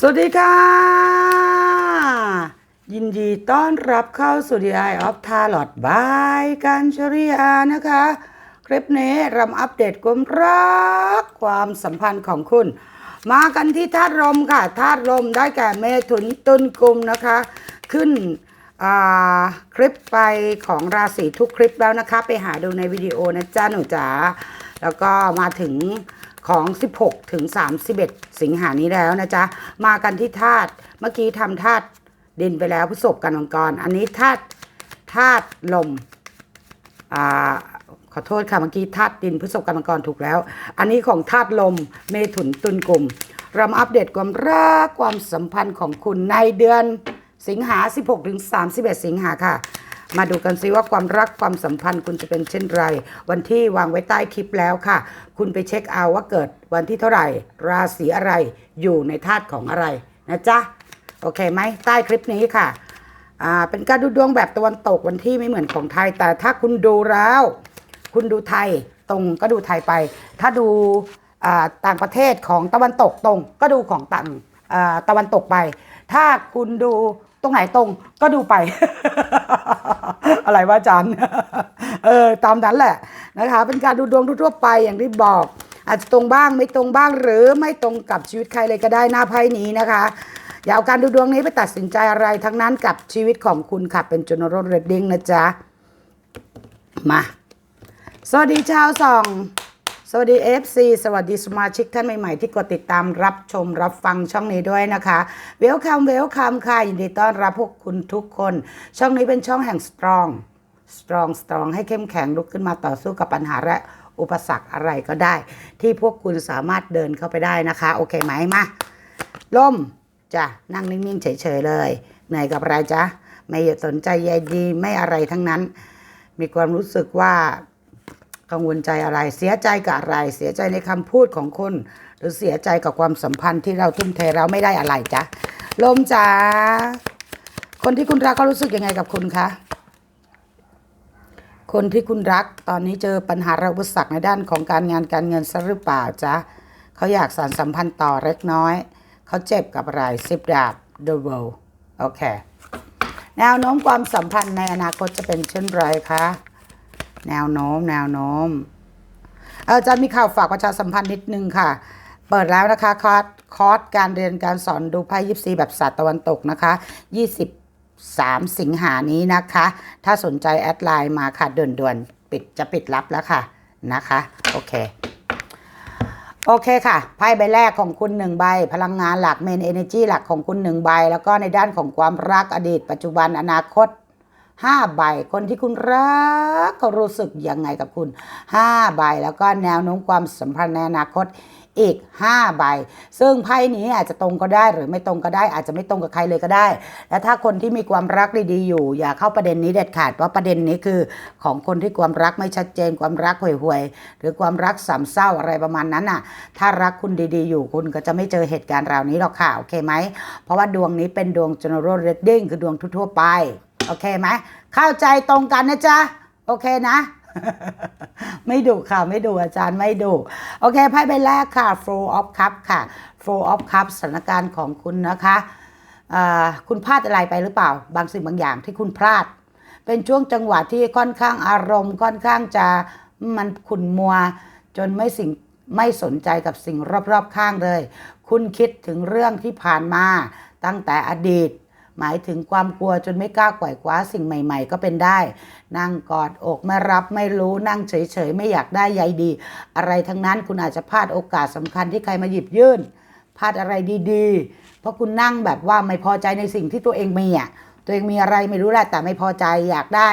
สวัสดีค่ะ ยินดีต้อนรับเข้าสู่ The Eye of Tarot บายกันชริยานะคะ คลิปนี้รำอัปเดตความรักความสัมพันธ์ของคุณ มากันที่ธาตุลมค่ะธาตุลมได้แก่เมถุนตุลกุมนะคะ ขึ้นอ่าคลิปไปของราศีทุกคลิปแล้วนะคะ ไปหาดูในวิดีโอนะจ๊ะหนูจ๋าแล้วก็มาถึง ของ 16 ถึง 31 สิงหานี้แล้วนะจ๊ะ มากันที่ธาตุเมื่อกี้ทำธาตุดินไปแล้วพฤษภกันมังกร อันนี้ธาตุธาตุลมอ่าขอโทษค่ะเมื่อกี้ธาตุดินพฤษภกันมังกรถูกแล้ว อันนี้ของธาตุลมเมถุนตุลกลุ่ม เรามาอัปเดตความรักความสัมพันธ์ของคุณในเดือนสิงหา 16 ถึง 31 สิงหาค่ะ มาดูกันซิว่าความรักความสัมพันธ์คุณจะเป็นเช่นไร วันที่วางไว้ใต้คลิปแล้วค่ะ คุณไปเช็คเอาว่าเกิดวันที่เท่าไหร่ ราศีอะไรอยู่ในธาตุของอะไรนะจ๊ะโอเคไหมใต้คลิปนี้ค่ะอ่าเป็นการดูดวงแบบตะวันตกวันที่ไม่เหมือนของไทย แต่ถ้าคุณดูแล้ว คุณดูไทยตรงก็ดูไทยไป ถ้าดูอ่าต่างประเทศของตะวันตกตรง ก็ดูของต่างอ่าตะวันตกไป ถ้าคุณดู รงไหนตรงก็ดูไป อะไรวะอาจารย์ เออ ตามนั้นแหละนะคะ เป็นการดูดวงทั่วไปอย่างที่บอก อาจจะตรงบ้างไม่ตรงบ้างหรือไม่ตรงกับชีวิตใครเลยก็ได้หน้าไพ่นี้นะคะอย่าเอาการดูดวงนี้ไปตัดสินใจอะไรทั้งนั้นกับชีวิตของคุณค่ะ เป็นจุนร a เรดดิ้งนะจ๊ะ มา สวัสดีชาวสอง สวัสดี FC สวัสดีสมาชิกท่านใหม่ ๆ ที่กดติดตามรับชมรับฟังช่องนี้ด้วยนะคะเวลคัมเวลคัมค่ะ ยินดีต้อนรับพวกคุณทุกคน ช่องนี้เป็นช่องแห่ง strong strong strong ให้เข้มแข็งลุกขึ้นมาต่อสู้กับปัญหาและอุปสรรคอะไรก็ได้ ที่พวกคุณสามารถเดินเข้าไปได้นะคะ โอเคไหมมาล่มจ้ะนั่งนิ่งๆเฉยๆเลยเหนื่อยกับอะไรจ๊ะไม่สนใจใยดีไม่อะไรทั้งนั้น มีความรู้สึกว่า กังวลใจอะไร เสียใจกับอะไร เสียใจในคำพูดของคน หรือเสียใจกับความสัมพันธ์ที่เราทุ่มเทเราไม่ได้อะไรจ๊ะลมจ๋าคนที่คุณรักเขารู้สึกยังไงกับคุณคะคนที่คุณรักตอนนี้เจอปัญหาระอุปสรรคในด้านของการงานการเงินซะหรือเปล่าจ๊ะเขาอยากสานสัมพันธ์ต่อเล็กน้อย เขาเจ็บกับอะไรสิบดาบ The World โอเค แนวโน้มความสัมพันธ์ในอนาคตจะเป็นเช่นไรคะ แนวโน้ม แนวโน้มเออจะมีข่าวฝากประชาสัมพันธ์นิดนึงค่ะ เปิดแล้วนะคะคอร์สคอร์สการเรียนการสอนดูไพ่ยิปซีแบบศาสตร์ตะวันตกนะคะ 23 สิงหานี้นะคะ ถ้าสนใจแอดไลน์มาค่ะด่วนๆปิดจะปิดรับแล้วค่ะนะคะ โอเคโอเคค่ะไพ่ใบแรกของคุณหนึ่งใบ พลังงานหลักเมนเอเนจีหลักของคุณหนึ่งใบ แล้วก็ในด้านของความรักอดีต ปัจจุบันอนาคต ห้าใบ คนที่คุณรักเขารู้สึกยังไงกับคุณห้าใบแล้วก็แนวโน้มความสัมพันธ์ในอนาคตอีกห้าใบ ซึ่งไพ่นี้อาจจะตรงก็ได้หรือไม่ตรงก็ได้ อาจจะไม่ตรงกับใครเลยก็ได้ และถ้าคนที่มีความรักดีๆอยู่ อย่าเข้าประเด็นนี้เด็ดขาด เพราะประเด็นนี้คือของคนที่ความรักไม่ชัดเจน ความรักห่วยๆหรือความรักสามเศร้าอะไรประมาณนั้นน่ะ ถ้ารักคุณดีๆอยู่คุณก็จะไม่เจอเหตุการณ์ราวนี้หรอกค่ะโอเคไหมเพราะว่าดวงนี้เป็นดวง general reading คือดวงทั่วๆไป โอเคไหมเข้าใจตรงกันนะจ๊ะ โอเคนะ ไม่ดุค่ะ ไม่ดุอาจารย์ไม่ดุโอเคไพ่ใบแรกค่ะ flow of cup ค่ะ flow of cup สถานการณ์ของคุณนะคะคุณพลาดอะไรไปหรือเปล่า บางสิ่งบางอย่างที่คุณพลาด เป็นช่วงจังหวะที่ค่อนข้างอารมณ์ ค่อนข้างจะมันขุ่นมัว จนไม่สิ่งไม่สนใจกับสิ่งรอบๆข้างเลย คุณคิดถึงเรื่องที่ผ่านมาตั้งแต่อดีต หมายถึงความกลัวจนไม่กล้าไขว่คว้าสิ่งใหม่ ๆ ก็เป็นได้ นั่งกอดอกไม่รับไม่รู้นั่งเฉยๆ ไม่อยากได้ใยดี อะไรทั้งนั้นคุณอาจจะพลาดโอกาสสำคัญที่ใครมาหยิบยื่นพลาดอะไรดีๆ เพราะคุณนั่งแบบว่าไม่พอใจในสิ่งที่ตัวเองมีอะตัวเองมีอะไรไม่รู้แหละแต่ไม่พอใจอยากได้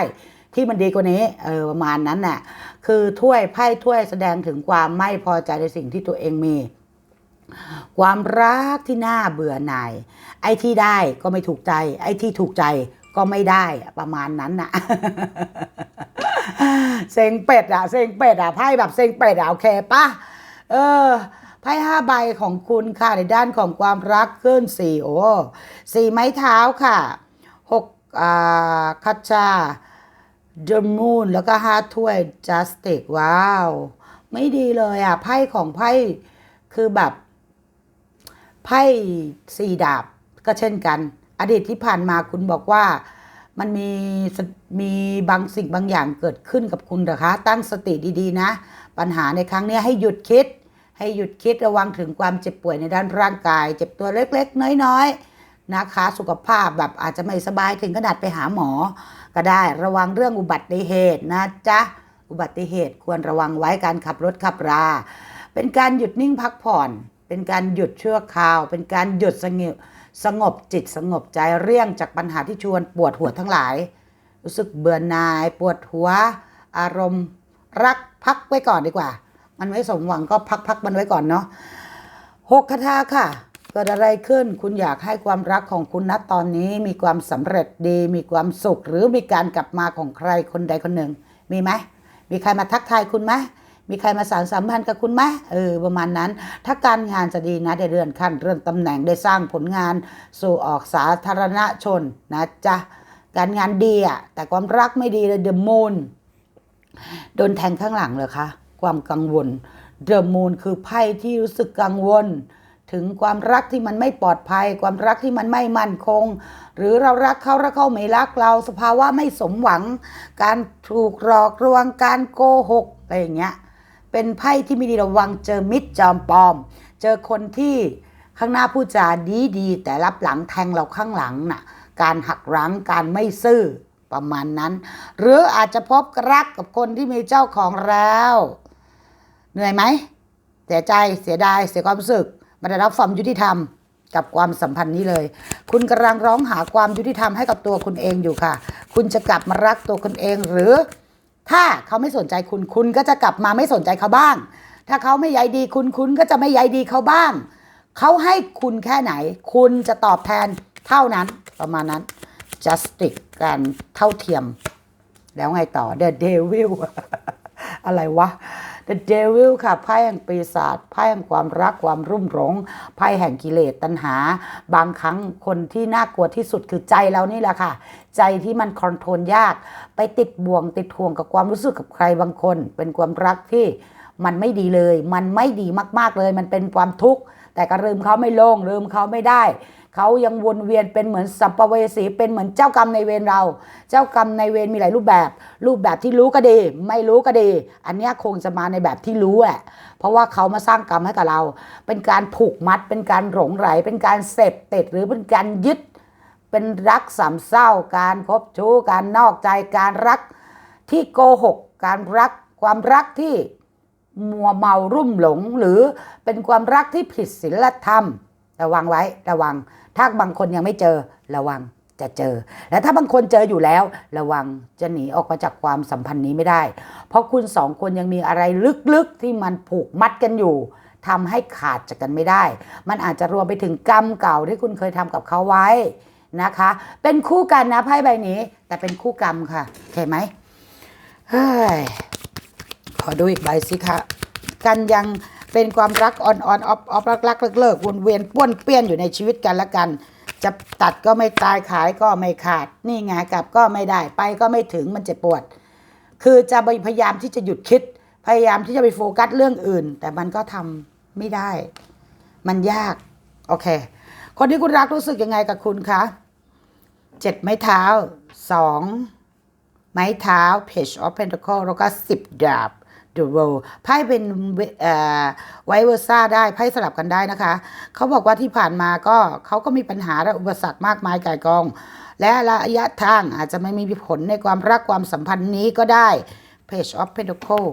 ที่มันดีกว่านี้เออประมาณนั้นน่ะคือถ้วยไพ่ถ้วยแสดงถึงความไม่พอใจในสิ่งที่ตัวเองมี ความรักที่น่าเบื่อหน่าย ไอ้ที่ได้ก็ไม่ถูกใจ ไอ้ที่ถูกใจก็ไม่ได้ประมาณนั้นน่ะเซ็งเป็ดอะเซ็งเป็ดอะไพ่แบบเซ็งเป็ดอะโอเคปะเออไพ่ห้าใบของคุณค่ะในด้านของความรักขึ้นสี่โอ้สี่ไม้เท้าค่ะหกอ่าคัชชา The Moon แล้วก็ห้าถ้วย Justice ว้าว ไม่ดีเลยอะไพ่ของไพ่คือแบบ ไพ่สี่ดาบก็เช่นกัน อดีตที่ผ่านมาคุณบอกว่ามันมีมีบางสิ่งบางอย่างเกิดขึ้นกับคุณเหรอคะ ตั้งสติดีๆนะ ปัญหาในครั้งนี้ให้หยุดคิด ให้หยุดคิดระวังถึงความเจ็บป่วยในด้านร่างกาย เจ็บตัวเล็กๆ น้อยๆนะคะ สุขภาพแบบอาจจะไม่สบายถึงขนาดไปหาหมอ ก็ได้ระวังเรื่องอุบัติเหตุนะจ๊ะอุบัติเหตุควรระวังไว้การขับรถขับรา เป็นการหยุดนิ่งพักผ่อน เป็นการหยุดชั่วคราว เป็นการหยุดสงบสงบจิตสงบใจเรี่ยงจากปัญหาที่ชวนปวดหัวทั้งหลาย รู้สึกเบื่อหน่าย ปวดหัว อารมณ์ รักพักไว้ก่อนดีกว่า มันไม่สมหวังก็พักพักมันไว้ก่อนเนาะหกคาถาค่ะเกิดอะไรขึ้นคุณอยากให้ความรักของคุณณตอนนี้มีความสำเร็จดี มีความสุข หรือมีการกลับมาของใครคนใดคนหนึ่ง มีไหมมีใครมาทักทายคุณไหม มีใครมาสารสัมพันธ์กับคุณไหมเออประมาณนั้น ถ้าการงานจะดีนะได้เลื่อนขั้นเลื่อนตำแหน่งได้สร้างผลงานสู่ออกสาธารณชนนะจ๊ะการงานดีอะแต่ความรักไม่ดีเลยเดอะมูนโดนแทงข้างหลังเลยคะความกังวลเดอะมูนคือไพ่ที่รู้สึกกังวล ถึงความรักที่มันไม่ปลอดภัย ความรักที่มันไม่มั่นคง หรือเรารักเขาแล้วเขาไม่รักเราสภาวะไม่สมหวัง การถูกหลอกลวงการโกหกอะไรอย่างเงี้ย เป็นไพ่ที่ไม่ดีระวังเจอมิตรจอมปลอม เจอคนที่ข้างหน้าพูดจาดีดีแต่รับหลังแทงเราข้างหลังน่ะ การหักรั้งการไม่ซื่อประมาณนั้น หรืออาจจะพบรักกับคนที่มีเจ้าของแล้ว เหนื่อยไหมเสียใจเสียดายเสียความรู้สึกม่ได้รับความยุติธรรมกับความสัมพันธ์นี้เลย คุณกำลังร้องหาความยุติธรรมให้กับตัวคุณเองอยู่ค่ะ คุณจะกลับมารักตัวคุณเองหรือ ถ้าเขาไม่สนใจคุณคุณก็จะกลับมาไม่สนใจเขาบ้าง ถ้าเขาไม่ใยดีคุณคุณก็จะไม่ใยดีเขาบ้าง เขาให้คุณแค่ไหน คุณจะตอบแทนเท่านั้นประมาณนั้น justice การเท่าเทียม แล้วไงต่อ The Devil อะไรวะ The Devil ค่ะไพ่แห่งปีศาจไพ่แห่งความรักความรุ่มหลงไพ่แห่งกิเลสตัณหา บางครั้งคนที่น่ากลัวที่สุดคือใจเรานี่แหละค่ะ ใจที่มันคอนโทรลยาก ไปติดบ่วงติดห่วงกับความรู้สึกกับใครบางคน เป็นความรักที่มันไม่ดีเลย มันไม่ดีมาก ๆเลย มันเป็นความทุกข์แต่ก็ลืมเขาไม่ลงลืมเขาไม่ได้ เขายังวนเวียนเป็นเหมือนสัมภเวสีเป็นเหมือนเจ้ากรรมในเวรเรา เจ้ากรรมในเวรมีหลายรูปแบบ รูปแบบที่รู้ก็ดี ไม่รู้ก็ดี อันนี้คงจะมาในแบบที่รู้แหละเพราะว่าเขามาสร้างกรรมให้กับเรา เป็นการผูกมัด เป็นการหลงไหล เป็นการเสพติดหรือเป็นการยึด เป็นรักสามเศร้า การคบชู้ การนอกใจ การรักที่โกหก การรักความรักที่มัวเมารุ่มหลงหรือเป็นความรักที่ผิดศีลธรรม ระวังไว้ระวัง ถ้าบางคนยังไม่เจอระวังจะเจอ และถ้าบางคนเจออยู่แล้ว ระวังจะหนีออกมาจากความสัมพันธ์นี้ไม่ได้ เพราะคุณสองคนยังมีอะไรลึกๆที่มันผูกมัดกันอยู่ทำให้ขาดจากกันไม่ได้ มันอาจจะรวมไปถึงกรรมเก่าที่คุณเคยทำกับเขาไว้นะคะ เป็นคู่กันนะไพ่ใบนี้ แต่เป็นคู่กรรมค่ะโอเคไหมเฮ้ยขอดูอีกใบสิคะกันยัง เป็นความรักอ่อนๆออฟออฟรักรักเลิกเลิกวนเวียนป้วนเปี้ยนอยู่ในชีวิตกันละกัน จะตัดก็ไม่ตายขายก็ไม่ขาด นี่ไงกลับก็ไม่ได้ไปก็ไม่ถึงมันเจ็บปวด คือจะพยายามที่จะหยุดคิด พยายามที่จะไปโฟกัสเรื่องอื่น แต่มันก็ทำไม่ได้ มันยาก โอเค คนที่คุณรักรู้สึกยังไงกับคุณคะเจ็ดไม้เท้าสองไม้เท้า Page of Pentacle แล้วก็10ดาบ The World ไพ่เป็นไวเวอร์ซ่าได้ไพ่สลับกันได้นะคะ เขาบอกว่าที่ผ่านมาก็เขาก็มีปัญหาและอุปสรรคมากมายก่ายกอง และระยะทางอาจจะไม่มีผลในความรักความสัมพันธ์นี้ก็ได้ Page of Pentacle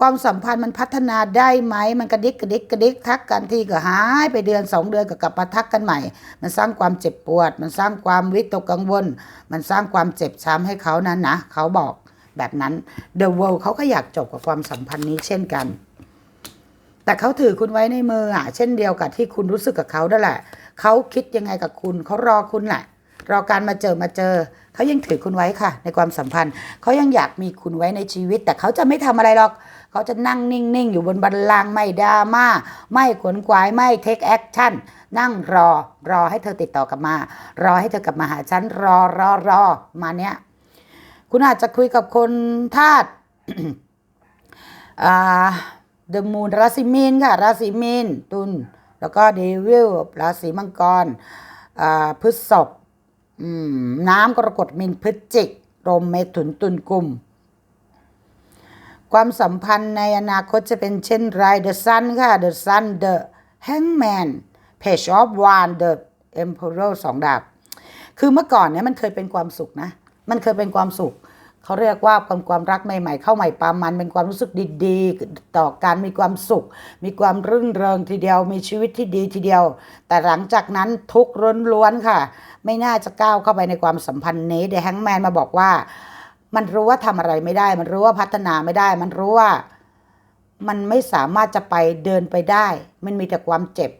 ความสัมพันธ์มันพัฒนาได้ไหม มันกระดิกกระดิกกระดิกทักกันทีก็หายไปเดือนสองเดือนก็กลับมาทักกันใหม่ มันสร้างความเจ็บปวด มันสร้างความวิตกกังวล มันสร้างความเจ็บช้ำให้เขานั้นนะ เขาบอก แบบนั้น The World เขาก็อยากจบกับความสัมพันธ์นี้เช่นกัน แต่เขาถือคุณไว้ในมืออะเช่นเดียวกับที่คุณรู้สึกกับเขานั่นแหละ เขาคิดยังไงกับคุณ เขารอคุณแหละ รอการมาเจอมาเจอ เขายังถือคุณไว้ค่ะ ในความสัมพันธ์ เขายังอยากมีคุณไว้ในชีวิต แต่เขาจะไม่ทำอะไรหรอก เขาจะนั่งนิ่งๆ อยู่บนบันลังไม่ดราม่า ไม่ขวนขวาย ไม่เทคแอคชั่น นั่งรอ รอให้เธอติดต่อกลับมา รอให้เธอกลับมาหาฉัน รอรอรอมาเนี้ย คุณอาจจะคุยกับคนธาตุอ่าเดอะมูนราศีมีนค่ะ ราศีมีนตุลแล้วก็เดวิลราศีมังกรอ่าพฤษภน้ำกรกฎมินพฤศจิกลมเมถุนตุลกุม ความสัมพันธ์ในอนาคตจะเป็นเช่นไร The Sun ค่ะ The Sun The Hangman Page of Wands The Emperor สองดาบ คือเมื่อก่อนเนี่ยมันเคยเป็นความสุขนะ มันเคยเป็นความสุขเขาเรียกว่าความความรักใหม่ ๆ เข้าใหม่ปามันเป็นความรู้สึกดีๆ ต่อการมีความสุข มีความรื่นเริงทีเดียว มีชีวิตที่ดีทีเดียว แต่หลังจากนั้นทุกข์ล้วนๆค่ะ ไม่น่าจะก้าวเข้าไปในความสัมพันธ์นี้เดแฮงแมนมาบอกว่า มันรู้ว่าทำอะไรไม่ได้ มันรู้ว่าพัฒนาไม่ได้ มันรู้ว่า มันไม่สามารถจะไปเดินไปได้ มันมีแต่ความเจ็บ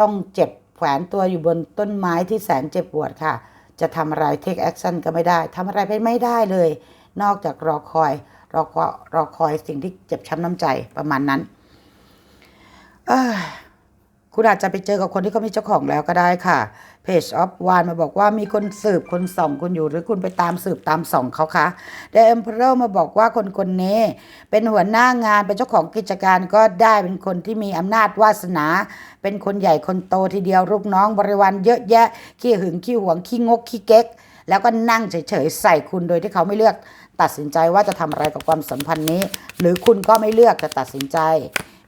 ต้องเจ็บแขวนตัวอยู่บนต้นไม้ที่แสนเจ็บปวดค่ะ จะทำอะไรเทคแอคชั่นก็ไม่ได้ทำอะไรไปไม่ได้เลย นอกจากรอคอยรอคอยรอคอยสิ่งที่เจ็บช้ำน้ำใจประมาณนั้น เออ คุณอาจจะไปเจอกับคนที่เขามีเจ้าของแล้วก็ได้ค่ะ Page of One มาบอกว่ามีคนสืบคนส่องคุณอยู่หรือคุณไปตามสืบตามส่องเขาคะ The Emperor มาบอกว่าคนคนนี้ เป็นหัวหน้างานเป็นเจ้าของกิจการก็ได้เป็นคนที่มีอำนาจวาสนา เป็นคนใหญ่คนโตทีเดียวลูกน้องบริวารเยอะแยะ ขี้หึงขี้หวงขี้งกขี้เก๊กแล้วก็นั่งเฉยๆใส่คุณโดยที่เขาไม่เลือกตัดสินใจว่าจะทำอะไรกับความสัมพันธ์นี้ หรือคุณก็ไม่เลือกจะตัดสินใจ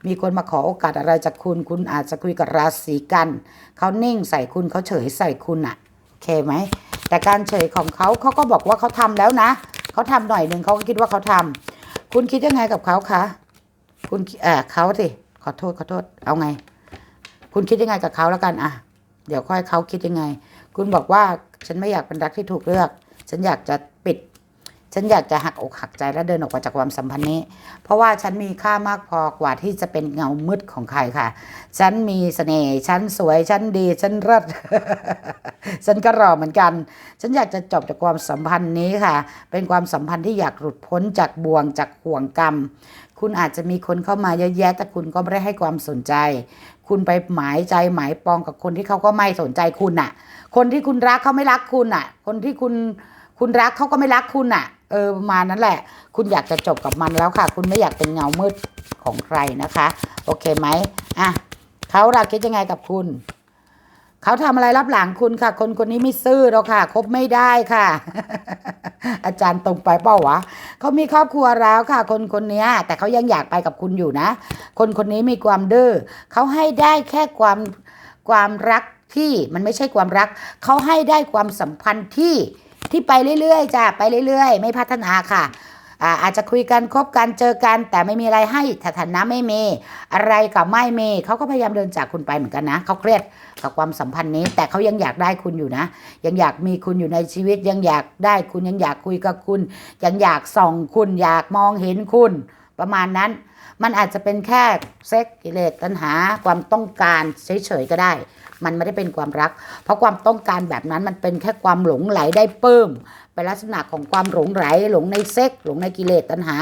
มีคนมาขอโอกาสอะไรจากคุณ คุณอาจจะคุยกับราศีกัน เขานิ่งใส่คุณเขาเฉยใส่คุณอะโอเคไหม แต่การเฉยของเขาเขาก็บอกว่าเขาทำแล้วนะ เขาทำหน่อยหนึ่งเขาก็คิดว่าเขาทำคุณคิดยังไงกับเขาคะ คุณเออเขาสิ ขอโทษขอโทษ เอาไง คุณคิดยังไงกับเขาแล้วกันอะเดี๋ยวค่อยเขาคิดยังไง คุณบอกว่าฉันไม่อยากเป็นรักที่ถูกเลือก ฉันอยากจะปิด ฉันอยากจะหักอกหักใจและเดินออกมาจากความสัมพันธ์นี้ เพราะว่าฉันมีค่ามากพอกว่าที่จะเป็นเงามืดของใครค่ะ ฉันมีเสน่ห์ ฉันสวย ฉันดี ฉันเลิศ ฉันก็รอเหมือนกัน ฉันอยากจะจบจากความสัมพันธ์นี้ค่ะ เป็นความสัมพันธ์ที่อยากหลุดพ้นจากบ่วงจากห่วงกรรม คุณอาจจะมีคนเข้ามาเยอะแยะ แต่คุณก็ไม่ได้ให้ความสนใจ คุณไปหมายใจหมายปองกับคนที่เขาก็ไม่สนใจคุณน่ะ คนที่คุณรักเขาไม่รักคุณน่ะ คนที่คุณคุณรักเขาก็ไม่รักคุณน่ะ ออประมาณนั้นแหละ คุณอยากจะจบกับมันแล้วค่ะ คุณไม่อยากเป็นเงามืดของใครนะคะ โอเคไหมอะเขาเราคิดยังไงกับคุณเขาทำอะไรรับหลังคุณค่ะ คนคนนี้ไม่ซื่อหรอกค่ะ คบไม่ได้ค่ะ อาจารย์ตรงไปเปล่าวะเขามีครอบครัวแล้วค่ะ คนคนนี้แต่เขายังอยากไปกับคุณอยู่นะ คนคนนี้มีความดื้อเขาให้ได้แค่ความความรักที่มันไม่ใช่ความรัก เขาให้ได้ความสัมพันธ์ที่ ที่ไปเรื่อยๆจ้ะไปเรื่อยๆ ไม่พัฒนาค่ะอาจจะคุยกันคบกันเจอกันแต่ไม่มีอะไรให้สถานะไม่มีอะไรกับไม่มีเขาก็พยายามเดินจากคุณไปเหมือนกันนะเขาเครียดกับความสัมพันธ์นี้ แต่เขายังอยากได้คุณอยู่นะ ยังอยากมีคุณอยู่ในชีวิต ยังอยากได้คุณยังอยากคุยกับคุณ ยังอยากส่องคุณอยากมองเห็นคุณ ประมาณนั้น มันอาจจะเป็นแค่เซ็กกิเลสตัณหาความต้องการเฉยๆก็ได้ มันไม่ได้เป็นความรัก เพราะความต้องการแบบนั้นมันเป็นแค่ความหลงไหลได้เพิ่มเป็นลักษณะของความหลงไหลหลงในเซ็กหลงในกิเลสตัณหา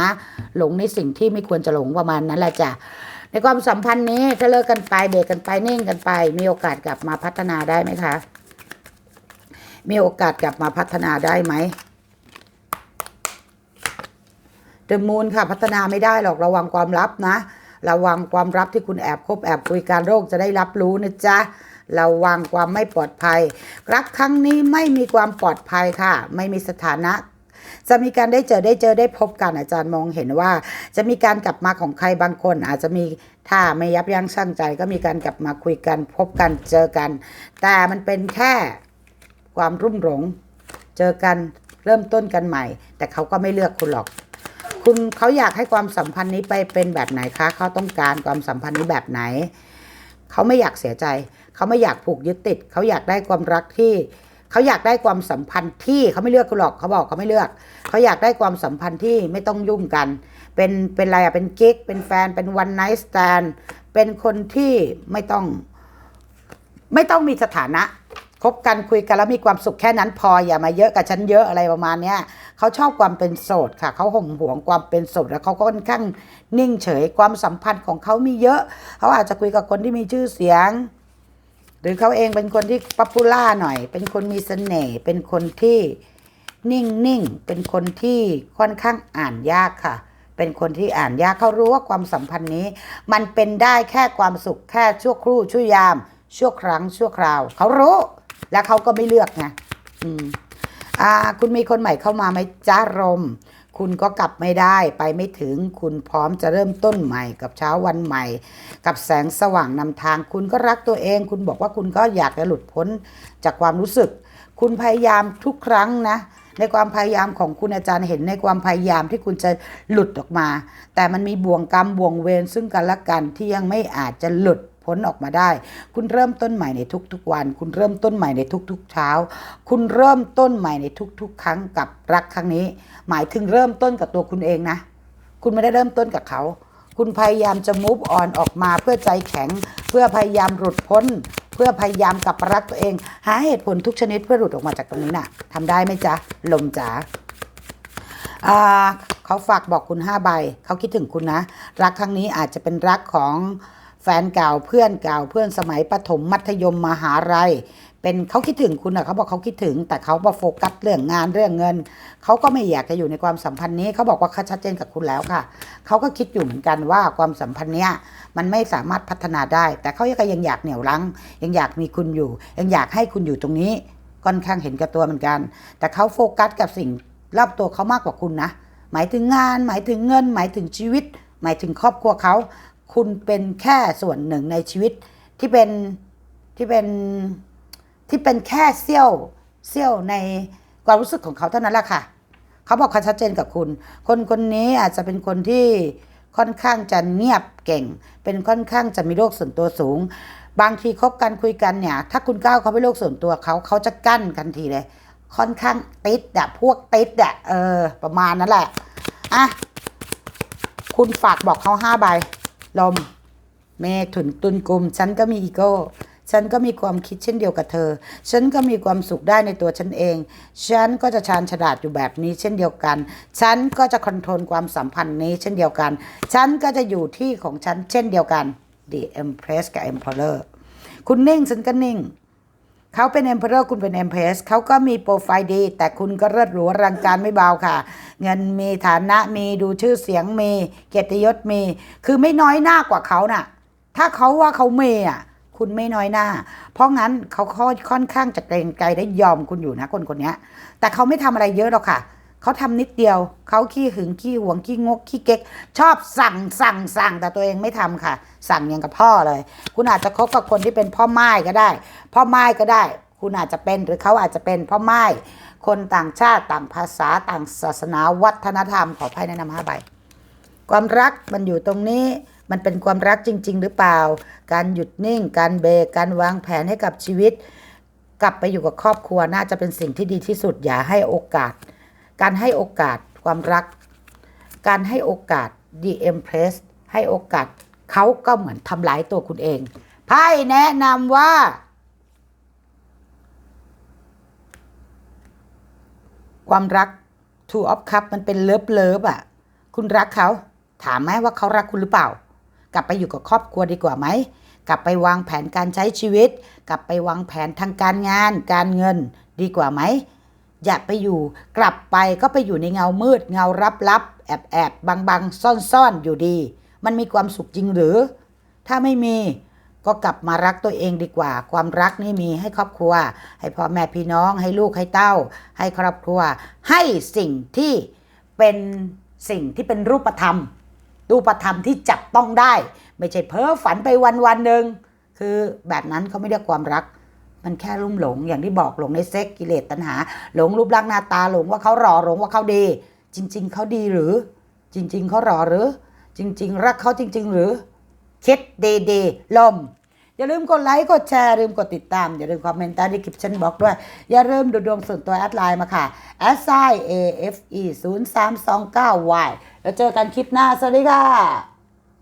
หลงในสิ่งที่ไม่ควรจะหลงประมาณนั้นแหละจ้ะในความสัมพันธ์นี้ถ้าเลิกกันไปเบรกกันไปนิ่งกันไป มีโอกาสกลับมาพัฒนาได้ไหมคะ มีโอกาสกลับมาพัฒนาได้ไหมเดอะมูนค่ะพัฒนาไม่ได้หรอกระวังความลับนะ ระวังความลับที่คุณแอบคบแอบคุยการโรคจะได้รับรู้นะจ๊ะ ระวังความไม่ปลอดภัย รักครั้งนี้ไม่มีความปลอดภัยค่ะ ไม่มีสถานะจะมีการได้เจอได้เจอได้พบกันอาจารย์มองเห็นว่า จะมีการกลับมาของใครบางคน อาจจะมีถ้าไม่ยับยั้งชั่งใจ ก็มีการกลับมาคุยกัน พบกันเจอกัน แต่มันเป็นแค่ความรุ่มหลง เจอกันเริ่มต้นกันใหม่ แต่เขาก็ไม่เลือกคุณหรอก คุณเขาอยากให้ความสัมพันธ์นี้ไปเป็นแบบไหนคะเขาต้องการความสัมพันธ์นี้แบบไหน เขาไม่อยากเสียใจ เขาไม่อยากผูกยึดติด เขาอยากได้ความรักที่เขาอยากได้ความสัมพันธ์ที่เขาไม่เลือกคุณหรอกเขาบอกเขาไม่เลือก เขาอยากได้ความสัมพันธ์ที่ไม่ต้องยุ่งกัน เป็นเป็นอะไรอะเป็นกิ๊กเป็นแฟนเป็นวันไนท์สแตนเป็นคนที่ไม่ต้อง ไม่ต้องมีสถานะคบกันคุยกันแล้วมีความสุขแค่นั้นพออย่ามาเยอะกับฉันเยอะอะไรประมาณเนี้ยเขาชอบความเป็นโสดค่ะเขาห่มหวงความเป็นโสดแล้วเขาก็ค่อนข้างนิ่งเฉยความสัมพันธ์ของเขามีเยอะ เขาอาจจะคุยกับคนที่มีชื่อเสียง หรือเขาเองเป็นคนที่ป๊อปปูล่าหน่อย เป็นคนมีเสน่ห์เป็นคนที่นิ่งนิ่งเป็นคนที่ค่อนข้างอ่านยากค่ะ เป็นคนที่อ่านยากเขารู้ว่าความสัมพันธ์นี้ มันเป็นได้แค่ความสุขแค่ชั่วครู่ชั่วยาม ชั่วครั้งชั่วคราว เขารู้และเขาก็ไม่เลือกไงอืมอ่าคุณมีคนใหม่เข้ามาไหมจ้ารม คุณก็กลับไม่ได้ไปไม่ถึงคุณพร้อมจะเริ่มต้นใหม่กับเช้าวันใหม่ กับแสงสว่างนำทาง คุณก็รักตัวเอง คุณบอกว่าคุณก็อยากจะหลุดพ้นจากความรู้สึก คุณพยายามทุกครั้งนะในความพยายามของคุณอาจารย์เห็นในความพยายามที่คุณจะหลุดออกมา แต่มันมีบ่วงกรรมบ่วงเวรซึ่งกันและกันที่ยังไม่อาจจะหลุด พ้นออกมาได้ คุณเริ่มต้นใหม่ในทุกๆวัน คุณเริ่มต้นใหม่ในทุกๆเช้า คุณเริ่มต้นใหม่ในทุกๆ ครั้งกับรักครั้งนี้ หมายถึงเริ่มต้นกับตัวคุณเองนะ คุณไม่ได้เริ่มต้นกับเขา คุณพยายามจะ move on ออกมาเพื่อใจแข็ง เพื่อพยายามหลุดพ้น เพื่อพยายามกลับรักตัวเอง หาเหตุผลทุกชนิดเพื่อหลุดออกมาจากตรงนี้น่ะทำได้ไหมจ๊ะลมจ๋าอ่าเขาฝากบอกคุณห้าใบ เขาคิดถึงคุณนะ รักครั้งนี้อาจจะเป็นรักของ แฟนเก่าเพื่อนเก่าเพื่อนสมัยประถมมัธยมมหาลัยเป็นเขาคิดถึงคุณอะเขาบอกเขาคิดถึง แต่เขามาโฟกัสเรื่องงานเรื่องเงินเขาก็ไม่อยากจะอยู่ในความสัมพันธ์นี้เขาบอกว่าเขาชัดเจนกับคุณแล้วค่ะเขาก็คิดอยู่เหมือนกันว่าความสัมพันธ์เนี้ยมันไม่สามารถพัฒนาได้ แต่เขาก็ยังอยากเหนี่ยวรั้ง ยังอยากมีคุณอยู่ ยังอยากให้คุณอยู่ตรงนี้ค่อนข้างเห็นกับตัวเหมือนกัน แต่เขาโฟกัสกับสิ่งรอบตัวเขามากกว่าคุณนะหมายถึงงาน หมายถึงเงิน หมายถึงชีวิต หมายถึงครอบครัวเขา คุณเป็นแค่ส่วนหนึ่งในชีวิตที่เป็นที่เป็นที่เป็นแค่เสี้ยวเสี้ยวในความรู้สึกของเขาเท่านั้นแหละค่ะ เขาบอกเขาชัดเจนกับคุณ คนคนนี้อาจจะเป็นคนที่ค่อนข้างจะเงียบเก่ง เป็นค่อนข้างจะมีโรคส่วนตัวสูง บางทีคบกันคุยกันเนี่ย ถ้าคุณก้าวเขาไปโรคส่วนตัวเขาเขาจะกั้นกันทีเลย ค่อนข้างติดอะพวกติดอะเออ ประมาณนั้นแหละ อะ คุณฝากบอกเขาห้าใบ ลมเมถุนตุนกลุ่มฉันก็มีอีโก้ ฉันก็มีความคิดเช่นเดียวกับเธอ ฉันก็มีความสุขได้ในตัวฉันเอง ฉันก็จะชาญฉลาดอยู่แบบนี้เช่นเดียวกัน ฉันก็จะคอนโทรลความสัมพันธ์นี้เช่นเดียวกัน ฉันก็จะอยู่ที่ของฉันเช่นเดียวกัน The Empress กับ Emperor คุณนิ่งฉันก็นิ่ง เขาเป็นเอ็มเพอร์คุณเป็นเอ็มเพสเขาก็มีโปรไฟล์ดี แต่คุณก็เลิศหรูรังการไม่เบาค่ะ เงินมีฐานะมีดูชื่อเสียงมี เกียรติยศมี คือไม่น้อยหน้ากว่าเขาน่ะ ถ้าเขาว่าเขาเมย์อะคุณไม่น้อยหน้า เพราะงั้นเขาค่อนข้างจะเกรงใจได้ยอมคุณอยู่นะคนคนเนี้ยแต่เขาไม่ทำอะไรเยอะหรอกค่ะ เขาทำนิดเดียว เขาขี้หึงขี้หวงขี้งกขี้เก๊ก ชอบสั่งสั่งสั่งแต่ตัวเองไม่ทำค่ะ สั่งอย่างกับพ่อเลย คุณอาจจะคบกับคนที่เป็นพ่อไม้ก็ได้ พ่อไม้ก็ได้ คุณอาจจะเป็นหรือเขาอาจจะเป็นพ่อไม้คนต่างชาติต่างภาษาต่างศาสนาวัฒนธรรมขอไพ่แนนำห้าใบความรักมันอยู่ตรงนี้มันเป็นความรักจริง ๆ หรือเปล่า การหยุดนิ่ง การเบรกการวางแผนให้กับชีวิต กลับไปอยู่กับครอบครัวน่าจะเป็นสิ่งที่ดีที่สุดอย่าให้โอกาส การให้โอกาสความรัก การให้โอกาส The Empress ให้โอกาสเขาก็เหมือนทำร้ายตัวคุณเองไพ่แนะนำว่า ความรัก Two of Cup มันเป็นเลิฟเลิฟอะ คุณรักเขา ถามไหมว่าเขารักคุณหรือเปล่า กลับไปอยู่กับครอบครัวดีกว่าไหม กลับไปวางแผนการใช้ชีวิต กลับไปวางแผนทางการงาน การเงินดีกว่าไหม อย่าไปอยู่ กลับไปก็ไปอยู่ในเงามืด เงาลับลับแอบแอบบังบังซ่อนซ่อนๆ อยู่ดี มันมีความสุขจริงหรือ ถ้าไม่มีก็กลับมารักตัวเองดีกว่า ความรักนี่มีให้ครอบครัว ให้พ่อแม่พี่น้อง ให้ลูกให้เต้า ให้ครอบครัว ให้สิ่งที่เป็นสิ่งที่เป็นรูปธรรม รูปธรรมที่จับต้องได้ ไม่ใช่เพ้อฝันไปวันวันหนึ่งคือแบบนั้นเขาไม่เรียกความรัก มันแค่ลุ่มหลงอย่างที่บอกหลงในเซ็กกิเลสตัณหา หลงรูปร่างหน้าตาหลงว่าเขาหล่อหลงว่าเขาดี จริง ๆเขาดีหรือ จริง ๆเขาหล่อหรือ จริง ๆ รักเขาจริง ๆ หรือคิดดีๆลม อย่าลืมกดไลค์กดแชร์ลืมกดติดตาม อย่าลืมคอมเมนต์ใต้ดีคลิปชั้นบล็อกด้วย อย่าลืมดูดวงส่วนตัวแอดไลน์มาค่ะ s i a f e 0 3 2 9 y แล้วเจอกันคลิปหน้า สวัสดีค่ะ